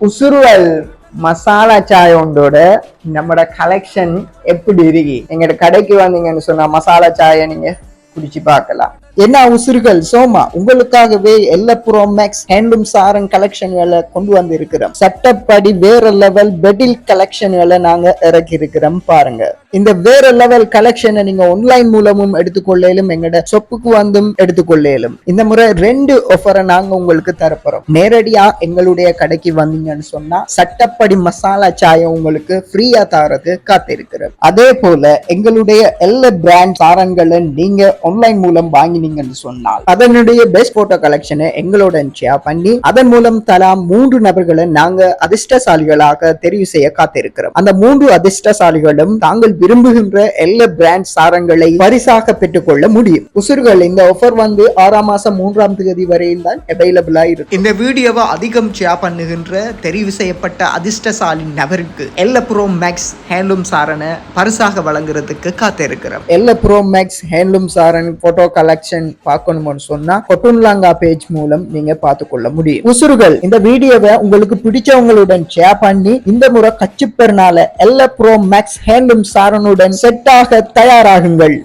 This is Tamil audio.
உசுருவல் மசாலா சாய் ஒன்றோட நம்மட கலெக்ஷன் எப்படி இருக்கு? எங்கட கடைக்கு வந்தீங்கன்னு சொன்னா மசாலா சாயை நீங்க குடிச்சு பார்க்கலாம். என்ன உசுறுகள் சோமா உங்களுக்காகவே எல்லப்புறம் மேக்ஸ் ஹேண்ட்லூம் சாரன் கலெக்ஷன்களை கொண்டு வந்து இருக்கிறோம் சட்டப்படி வேற லெவல் பெடில் கலெக்ஷன்களை நாங்க இறக்கி இருக்கிறோம் பாருங்க. இந்த வேற லெவல் கலெக்ஷனை நீங்க ஆன்லைன் மூலமும் எடுத்துக்கொள்ளையிலும் எங்கட சொப்புக்கு வந்தும் எடுத்துக்கொள்ளையிலும் இந்த முறை ரெண்டு ஆஃபரை நாங்க உங்களுக்கு தரப்போறோம். நேரடியா எங்களுடைய கடைக்கு வந்தீங்கன்னு சொன்னா சட்டப்படி மசாலா சாயம் உங்களுக்கு ஃப்ரீயா தரது காத்திருக்கிறோம். அதே போல எங்களுடைய எல்லா பிராண்ட் சாரன்களை நீங்க ஆன்லைன் மூலம் வாங்கினீங்கன்னு சொன்னால் அதனுடைய பெஸ்ட் போட்டோ கலெக்ஷனை எங்களோட ஷேர் பண்ணி அதன் மூலம் தலா மூன்று நபர்களை நாங்க அதிர்ஷ்டசாலிகளாக தெரிவு செய்ய காத்திருக்கிறோம். அந்த மூன்று அதிர்ஷ்டசாலிகளும் தாங்கள் விரும்புகின்ற எல்லா பிராண்ட் சாரங்களை பரிசாக பெற்றுக்கொள்ள முடியும். உசுர்கள் இந்த ஆஃபர் வந்து ஆறாம் மாசம் மூன்றாம் தேதி வரையில் தான் அவைலபிளா இருக்கு இந்த வீடியோவை அதிகம் ஷேர் பண்ணுகின்ற தெரிவு செய்யப்பட்ட அதிர்ஷ்டசாலி நபருக்கு எல்ல ப்ரோ மேக்ஸ் ஹேண்ட்லூம் சாரனை பரிசாக வழங்குறதுக்கு காத்திருக்கிறோம். எல்ல ப்ரோ மேக்ஸ் ஹேண்ட்லூம் சாரன் போட்டோ கலெக்ஷன் பார்க்கணும்னு சொன்னா கொட்டுன்லாங்கா பேஜ் மூலம் நீங்க பார்த்துக்கொள்ள முடியும். உசுறுகள் இந்த வீடியோவை உங்களுக்கு பிடிச்சவங்களுடன் ஷேர் பண்ணி இந்த முறை கச்சுப்பெருனால எல்ல ப்ரோ மேக்ஸ் ஹேண்டும் சாரனுடன் செட்டாக தயாராகுங்கள்.